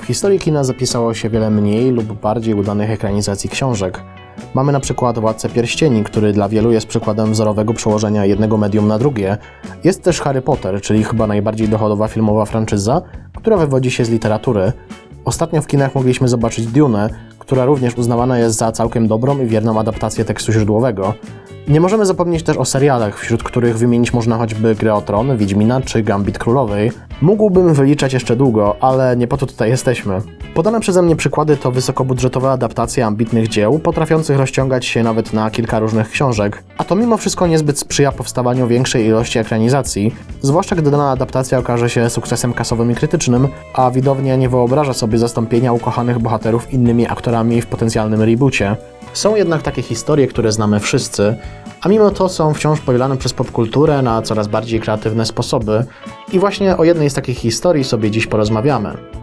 W historii kina zapisało się wiele mniej lub bardziej udanych ekranizacji książek. Mamy na przykład Władcę Pierścieni, który dla wielu jest przykładem wzorowego przełożenia jednego medium na drugie. Jest też Harry Potter, czyli chyba najbardziej dochodowa filmowa franczyza, która wywodzi się z literatury. Ostatnio w kinach mogliśmy zobaczyć Dune, która również uznawana jest za całkiem dobrą i wierną adaptację tekstu źródłowego. Nie możemy zapomnieć też o serialach, wśród których wymienić można choćby Grę o Tron, Wiedźmina czy Gambit Królowej. Mógłbym wyliczać jeszcze długo, ale nie po to tutaj jesteśmy. Podane przeze mnie przykłady to wysokobudżetowe adaptacje ambitnych dzieł, potrafiących rozciągać się nawet na kilka różnych książek, a to mimo wszystko niezbyt sprzyja powstawaniu większej ilości ekranizacji, zwłaszcza gdy dana adaptacja okaże się sukcesem kasowym i krytycznym, a widownia nie wyobraża sobie zastąpienia ukochanych bohaterów innymi aktorami w potencjalnym reboocie. Są jednak takie historie, które znamy wszyscy, a mimo to są wciąż powielane przez popkulturę na coraz bardziej kreatywne sposoby. I właśnie o jednej z takich historii sobie dziś porozmawiamy.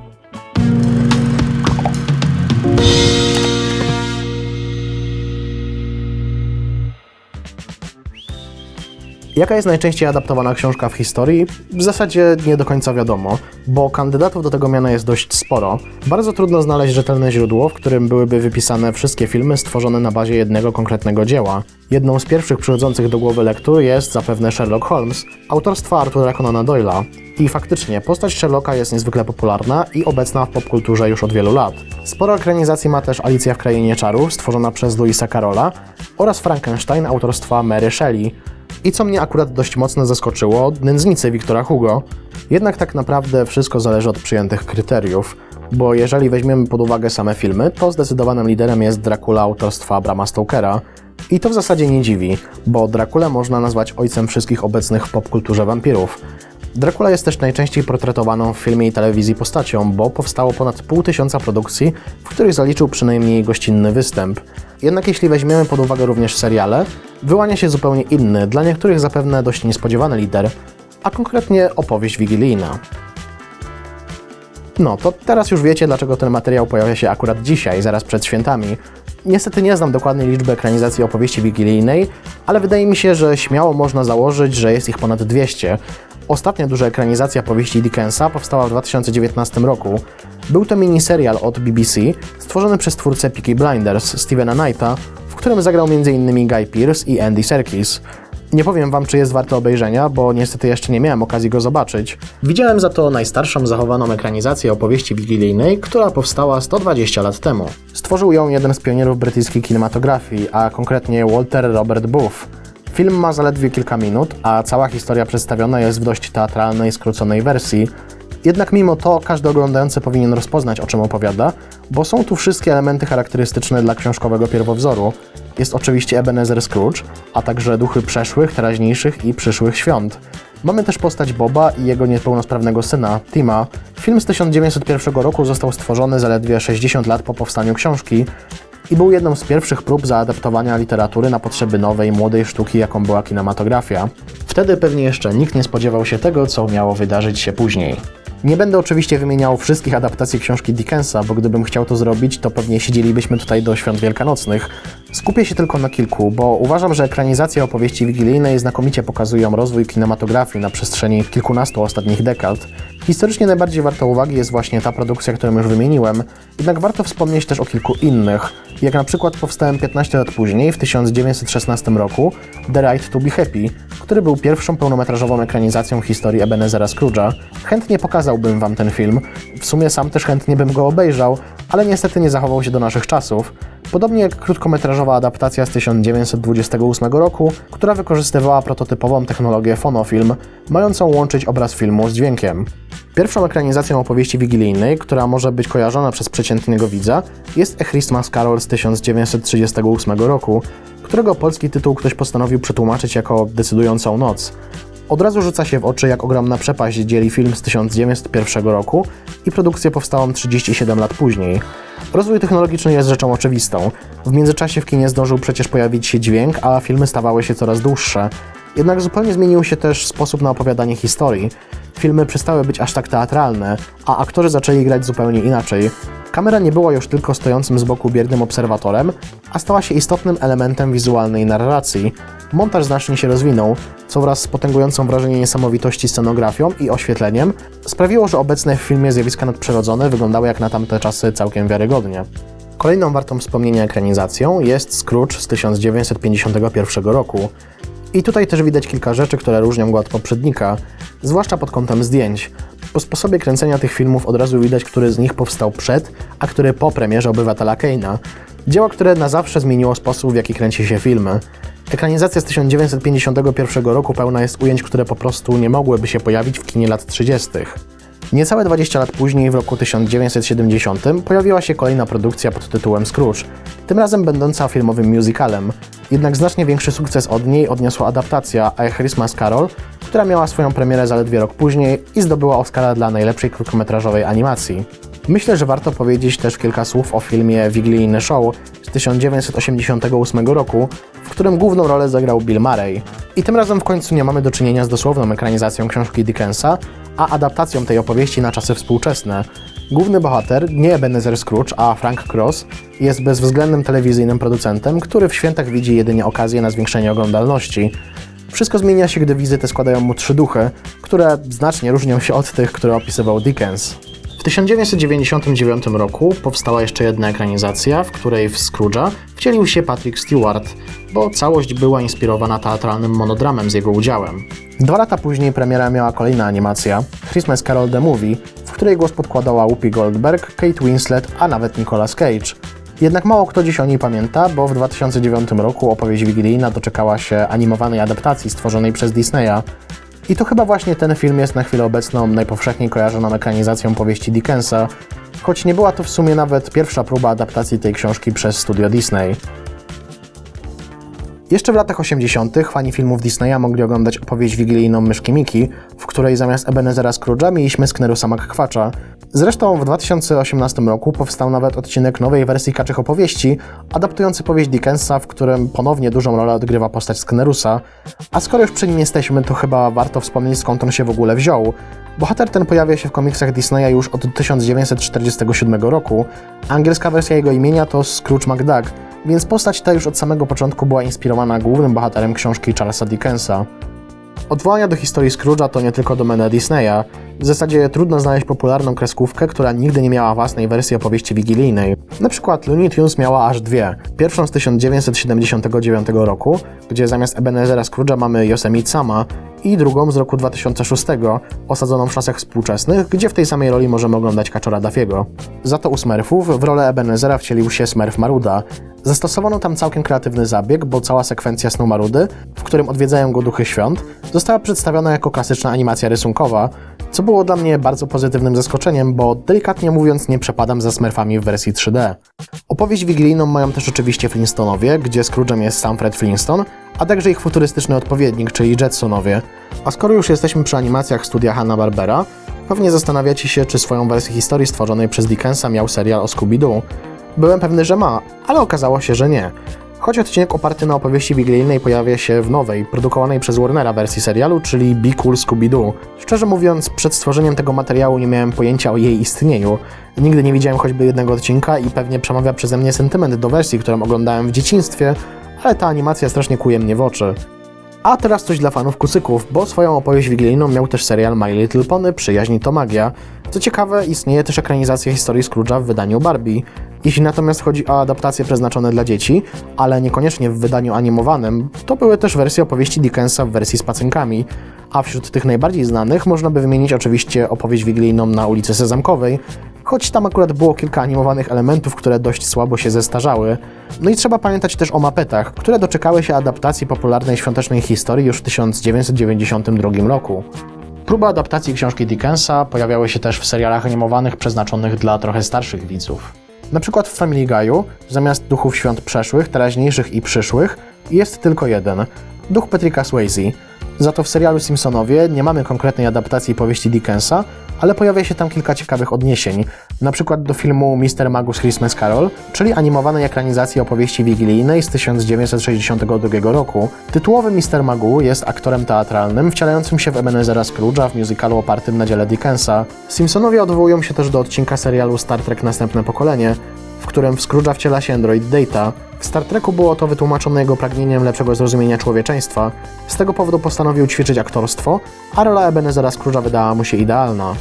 Jaka jest najczęściej adaptowana książka w historii? W zasadzie nie do końca wiadomo, bo kandydatów do tego miana jest dość sporo. Bardzo trudno znaleźć rzetelne źródło, w którym byłyby wypisane wszystkie filmy stworzone na bazie jednego konkretnego dzieła. Jedną z pierwszych przychodzących do głowy lektur jest zapewne Sherlock Holmes, autorstwa Arthura Conana Doyle'a. I faktycznie, postać Sherlocka jest niezwykle popularna i obecna w popkulturze już od wielu lat. Sporo ekranizacji ma też Alicja w Krainie Czarów, stworzona przez Louisa Carola, oraz Frankenstein autorstwa Mary Shelley. I co mnie akurat dość mocno zaskoczyło, nędznicy Wiktora Hugo. Jednak tak naprawdę wszystko zależy od przyjętych kryteriów, bo jeżeli weźmiemy pod uwagę same filmy, to zdecydowanym liderem jest Dracula autorstwa Brama Stokera. I to w zasadzie nie dziwi, bo Dracula można nazwać ojcem wszystkich obecnych w popkulturze wampirów. Dracula jest też najczęściej portretowaną w filmie i telewizji postacią, bo powstało ponad pół tysiąca produkcji, w których zaliczył przynajmniej gościnny występ. Jednak jeśli weźmiemy pod uwagę również seriale, wyłania się zupełnie inny, dla niektórych zapewne dość niespodziewany lider, a konkretnie opowieść wigilijna. No, to teraz już wiecie, dlaczego ten materiał pojawia się akurat dzisiaj, zaraz przed świętami. Niestety nie znam dokładnej liczby ekranizacji opowieści wigilijnej, ale wydaje mi się, że śmiało można założyć, że jest ich ponad 200. Ostatnia duża ekranizacja powieści Dickensa powstała w 2019 roku. Był to miniserial od BBC, stworzony przez twórcę Peaky Blinders, Stevena Knighta, w którym zagrał m.in. Guy Pearce i Andy Serkis. Nie powiem wam, czy jest warte obejrzenia, bo niestety jeszcze nie miałem okazji go zobaczyć. Widziałem za to najstarszą zachowaną ekranizację opowieści wigilijnej, która powstała 120 lat temu. Stworzył ją jeden z pionierów brytyjskiej kinematografii, a konkretnie Walter Robert Booth. Film ma zaledwie kilka minut, a cała historia przedstawiona jest w dość teatralnej, skróconej wersji. Jednak mimo to każdy oglądający powinien rozpoznać, o czym opowiada, bo są tu wszystkie elementy charakterystyczne dla książkowego pierwowzoru. Jest oczywiście Ebenezer Scrooge, a także duchy przeszłych, teraźniejszych i przyszłych świąt. Mamy też postać Boba i jego niepełnosprawnego syna, Tima. Film z 1901 roku został stworzony zaledwie 60 lat po powstaniu książki i był jedną z pierwszych prób zaadaptowania literatury na potrzeby nowej, młodej sztuki, jaką była kinematografia. Wtedy pewnie jeszcze nikt nie spodziewał się tego, co miało wydarzyć się później. Nie będę oczywiście wymieniał wszystkich adaptacji książki Dickensa, bo gdybym chciał to zrobić, to pewnie siedzielibyśmy tutaj do świąt wielkanocnych. Skupię się tylko na kilku, bo uważam, że ekranizacje opowieści wigilijnej znakomicie pokazują rozwój kinematografii na przestrzeni kilkunastu ostatnich dekad. Historycznie najbardziej warta uwagi jest właśnie ta produkcja, którą już wymieniłem, jednak warto wspomnieć też o kilku innych, jak na przykład powstałem 15 lat później, w 1916 roku, The Right to be Happy, który był pierwszą pełnometrażową ekranizacją historii Ebenezera Scrooge'a. Chętnie pokazałbym wam ten film, w sumie sam też chętnie bym go obejrzał, ale niestety nie zachował się do naszych czasów. Podobnie jak krótkometrażowa adaptacja z 1928 roku, która wykorzystywała prototypową technologię fonofilm, mającą łączyć obraz filmu z dźwiękiem. Pierwszą ekranizacją opowieści wigilijnej, która może być kojarzona przez przeciętnego widza, jest A Christmas Carol z 1938 roku, którego polski tytuł ktoś postanowił przetłumaczyć jako Decydującą noc. Od razu rzuca się w oczy, jak ogromna przepaść dzieli film z 1901 roku i produkcję powstałą 37 lat później. Rozwój technologiczny jest rzeczą oczywistą. W międzyczasie w kinie zdążył przecież pojawić się dźwięk, a filmy stawały się coraz dłuższe. Jednak zupełnie zmienił się też sposób na opowiadanie historii. Filmy przestały być aż tak teatralne, a aktorzy zaczęli grać zupełnie inaczej. Kamera nie była już tylko stojącym z boku biernym obserwatorem, a stała się istotnym elementem wizualnej narracji. Montaż znacznie się rozwinął, co wraz z potęgującą wrażenie niesamowitości scenografią i oświetleniem sprawiło, że obecne w filmie zjawiska nadprzyrodzone wyglądały jak na tamte czasy całkiem wiarygodnie. Kolejną wartą wspomnienia ekranizacją jest Scrooge z 1951 roku. I tutaj też widać kilka rzeczy, które różnią go od poprzednika, zwłaszcza pod kątem zdjęć. Po sposobie kręcenia tych filmów od razu widać, który z nich powstał przed, a który po premierze Obywatela Keina. Dzieło, które na zawsze zmieniło sposób, w jaki kręci się filmy. Ekranizacja z 1951 roku pełna jest ujęć, które po prostu nie mogłyby się pojawić w kinie lat 30. Niecałe 20 lat później, w roku 1970, pojawiła się kolejna produkcja pod tytułem Scrooge, tym razem będąca filmowym musicalem. Jednak znacznie większy sukces od niej odniosła adaptacja A Christmas Carol, która miała swoją premierę zaledwie rok później i zdobyła Oscara dla najlepszej krótkometrażowej animacji. Myślę, że warto powiedzieć też kilka słów o filmie Wigilijny Show z 1988 roku, w którym główną rolę zagrał Bill Murray. I tym razem w końcu nie mamy do czynienia z dosłowną ekranizacją książki Dickensa, a adaptacją tej opowieści na czasy współczesne. Główny bohater, nie Ebenezer Scrooge, a Frank Cross, jest bezwzględnym telewizyjnym producentem, który w świętach widzi jedynie okazję na zwiększenie oglądalności. Wszystko zmienia się, gdy wizyty składają mu trzy duchy, które znacznie różnią się od tych, które opisywał Dickens. W 1999 roku powstała jeszcze jedna ekranizacja, w której w Scrooge'a wcielił się Patrick Stewart, bo całość była inspirowana teatralnym monodramem z jego udziałem. Dwa lata później premiera miała kolejna animacja, Christmas Carol The Movie, w której głos podkładała Whoopi Goldberg, Kate Winslet, a nawet Nicolas Cage. Jednak mało kto dziś o niej pamięta, bo w 2009 roku opowieść wigilijna doczekała się animowanej adaptacji stworzonej przez Disneya. I to chyba właśnie ten film jest na chwilę obecną najpowszechniej kojarzoną ekranizacją powieści Dickensa, choć nie była to w sumie nawet pierwsza próba adaptacji tej książki przez studio Disney. Jeszcze w latach 80. fani filmów Disneya mogli oglądać opowieść wigilijną Myszki Miki, w której zamiast Ebenezera Scrooge'a mieliśmy Sknerusa McQuatcha. Zresztą w 2018 roku powstał nawet odcinek nowej wersji Kaczych Opowieści, adaptujący powieść Dickensa, w którym ponownie dużą rolę odgrywa postać Sknerusa. A skoro już przy nim jesteśmy, to chyba warto wspomnieć skąd on się w ogóle wziął. Bohater ten pojawia się w komiksach Disneya już od 1947 roku. Angielska wersja jego imienia to Scrooge McDuck, więc postać ta już od samego początku była inspirowana głównym bohaterem książki Charlesa Dickensa. Odwołania do historii Scrooge'a to nie tylko domena Disneya. W zasadzie trudno znaleźć popularną kreskówkę, która nigdy nie miała własnej wersji opowieści wigilijnej. Na przykład Looney Tunes miała aż dwie. Pierwszą z 1979 roku, gdzie zamiast Ebenezera Scrooge'a mamy Yosemite Sama i drugą z roku 2006, osadzoną w czasach współczesnych, gdzie w tej samej roli możemy oglądać Kaczora Dafiego. Za to u Smurfów w rolę Ebenezera wcielił się Smurf Maruda. Zastosowano tam całkiem kreatywny zabieg, bo cała sekwencja snu Marudy, w którym odwiedzają go duchy świąt, została przedstawiona jako klasyczna animacja rysunkowa, co było dla mnie bardzo pozytywnym zaskoczeniem, bo delikatnie mówiąc nie przepadam za Smurfami w wersji 3D. Opowieść wigilijną mają też oczywiście Flintstonowie, gdzie Scrooge'em jest sam Fred Flintstone, a także ich futurystyczny odpowiednik, czyli Jetsonowie. A skoro już jesteśmy przy animacjach studia Hanna-Barbera, pewnie zastanawiacie się, czy swoją wersję historii stworzonej przez Dickensa miał serial o Scooby-Doo. Byłem pewny, że ma, ale okazało się, że nie. Choć odcinek oparty na opowieści wigilijnej pojawia się w nowej, produkowanej przez Warnera wersji serialu, czyli Be Cool Scooby-Doo. Szczerze mówiąc, przed stworzeniem tego materiału nie miałem pojęcia o jej istnieniu. Nigdy nie widziałem choćby jednego odcinka i pewnie przemawia przeze mnie sentyment do wersji, którą oglądałem w dzieciństwie, ale ta animacja strasznie kuje mnie w oczy. A teraz coś dla fanów kucyków, bo swoją opowieść wigilijną miał też serial My Little Pony Przyjaźni to magia. Co ciekawe, istnieje też ekranizacja historii Scrooge'a w wydaniu Barbie. Jeśli natomiast chodzi o adaptacje przeznaczone dla dzieci, ale niekoniecznie w wydaniu animowanym, to były też wersje opowieści Dickensa w wersji z pacynkami. A wśród tych najbardziej znanych można by wymienić oczywiście opowieść wigilijną na ulicy Sezamkowej, choć tam akurat było kilka animowanych elementów, które dość słabo się zestarzały. No i trzeba pamiętać też o mapetach, które doczekały się adaptacji popularnej świątecznej historii już w 1992 roku. Próby adaptacji książki Dickensa pojawiały się też w serialach animowanych przeznaczonych dla trochę starszych widzów. Na przykład w Family Guy'u zamiast duchów świąt przeszłych, teraźniejszych i przyszłych jest tylko jeden – duch Patricka Swayze. Za to w serialu Simpsonowie nie mamy konkretnej adaptacji powieści Dickensa, ale pojawia się tam kilka ciekawych odniesień, na przykład do filmu Mr. Magus Christmas Carol, czyli animowanej ekranizacji opowieści wigilijnej z 1962 roku. Tytułowy Mr. Magoo jest aktorem teatralnym wcielającym się w Ebenezera Scrooge'a w musicalu opartym na dziele Dickensa. Simpsonowie odwołują się też do odcinka serialu Star Trek Następne Pokolenie, w którym w Scrooge'a wciela się android Data. W Star Treku było to wytłumaczone jego pragnieniem lepszego zrozumienia człowieczeństwa. Z tego powodu postanowił ćwiczyć aktorstwo, a rola Ebenezera Scrooge'a wydała mu się idealna.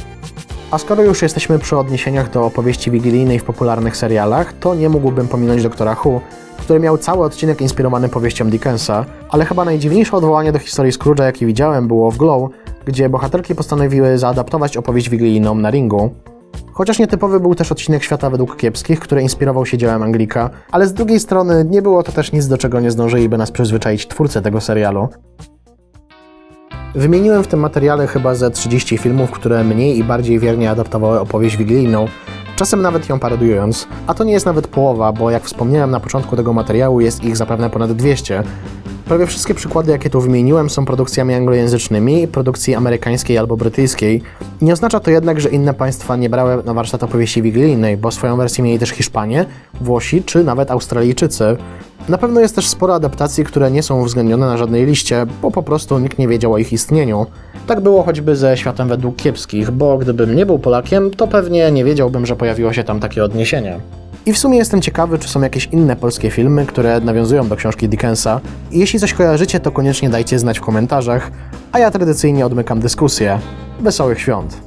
A skoro już jesteśmy przy odniesieniach do opowieści wigilijnej w popularnych serialach, to nie mógłbym pominąć Doktora Who, który miał cały odcinek inspirowany powieścią Dickensa, ale chyba najdziwniejsze odwołanie do historii Scrooge'a, jakie widziałem, było w Glow, gdzie bohaterki postanowiły zaadaptować opowieść wigilijną na ringu. Chociaż nietypowy był też odcinek Świata według kiepskich, który inspirował się dziełem Anglika, ale z drugiej strony nie było to też nic, do czego nie zdążyliby nas przyzwyczaić twórcy tego serialu. Wymieniłem w tym materiale chyba ze 30 filmów, które mniej i bardziej wiernie adaptowały opowieść wigilijną, czasem nawet ją parodiując. A to nie jest nawet połowa, bo jak wspomniałem na początku tego materiału, jest ich zapewne ponad 200. Prawie wszystkie przykłady, jakie tu wymieniłem, są produkcjami anglojęzycznymi, produkcji amerykańskiej albo brytyjskiej. Nie oznacza to jednak, że inne państwa nie brały na warsztat opowieści wigilijnej, bo swoją wersję mieli też Hiszpanie, Włosi czy nawet Australijczycy. Na pewno jest też sporo adaptacji, które nie są uwzględnione na żadnej liście, bo po prostu nikt nie wiedział o ich istnieniu. Tak było choćby ze Światem według kiepskich, bo gdybym nie był Polakiem, to pewnie nie wiedziałbym, że pojawiło się tam takie odniesienie. I w sumie jestem ciekawy, czy są jakieś inne polskie filmy, które nawiązują do książki Dickensa. Jeśli coś kojarzycie, to koniecznie dajcie znać w komentarzach, a ja tradycyjnie odmykam dyskusję. Wesołych świąt!